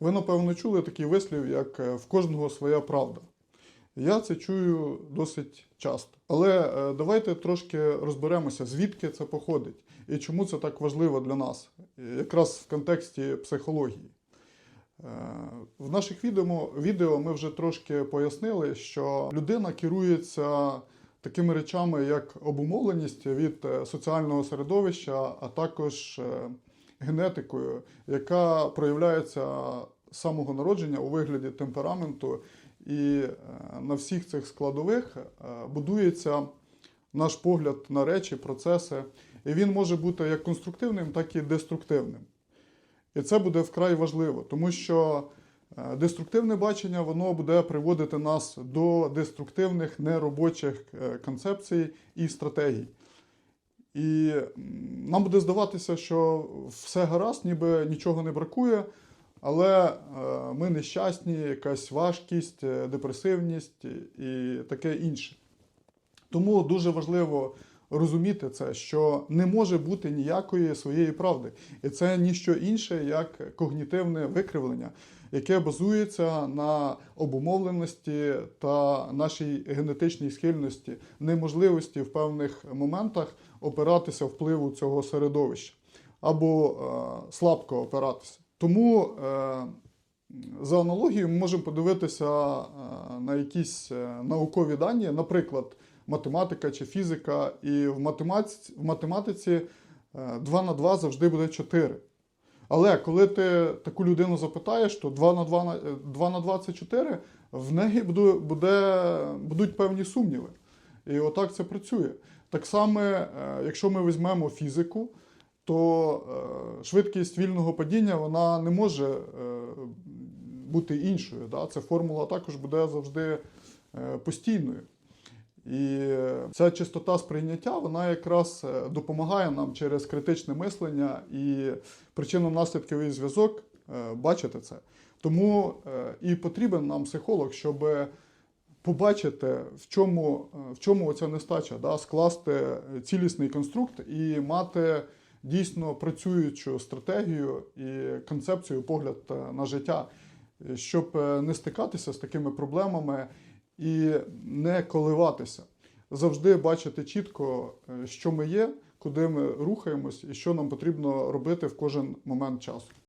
Ви, напевно, чули такий вислів, як е, в кожного своя правда. Я це чую досить часто. Але е, давайте трошки розберемося, звідки це походить і чому це так важливо для нас, якраз в контексті психології. Е, В наших відео, ми вже трошки пояснили, що людина керується такими речами, як обумовленість від соціального середовища, а також генетикою, яка проявляється з самого народження у вигляді темпераменту, і е, на всіх цих складових е, будується наш погляд на речі, процеси, і він може бути як конструктивним, так і деструктивним. І це буде вкрай важливо, тому що е, деструктивне бачення воно буде приводити нас до деструктивних неробочих концепцій і стратегій. І нам буде здаватися, що все гаразд, ніби нічого не бракує, але е, ми нещасні, якась важкість, е, депресивність і таке інше. Тому дуже важливо розуміти це, що не може бути ніякої своєї правди. І це ніщо інше, як когнітивне викривлення, яке базується на обумовленості та нашій генетичній схильності, неможливості в певних моментах опиратися впливу цього середовища або е, слабко опиратися. Тому е, за аналогією ми можемо подивитися е, на якісь е, наукові дані, наприклад, математика чи фізика, і в математиці, в математиці 2 на 2 завжди буде 4. Але коли ти таку людину запитаєш, то 2 на 2, е, 2 на 2 це 4, в неї буде, буде, будуть певні сумніви. І отак це працює. Так само, е, якщо ми візьмемо фізику, то е, швидкість вільного падіння вона не може е, бути іншою. Да? Ця формула також буде завжди е, постійною. І ця чистота сприйняття вона якраз е, допомагає нам через критичне мислення і причинно-наслідковий зв'язок е, бачити це. Тому е, і потрібен нам психолог, щоб побачити, в чому, в чому оця нестача, да? скласти цілісний конструкт і мати дійсно працюючу стратегію і концепцію, погляд на життя, щоб не стикатися з такими проблемами і не коливатися. Завжди бачити чітко, е, що ми є, куди ми рухаємось і що нам потрібно робити в кожен момент часу.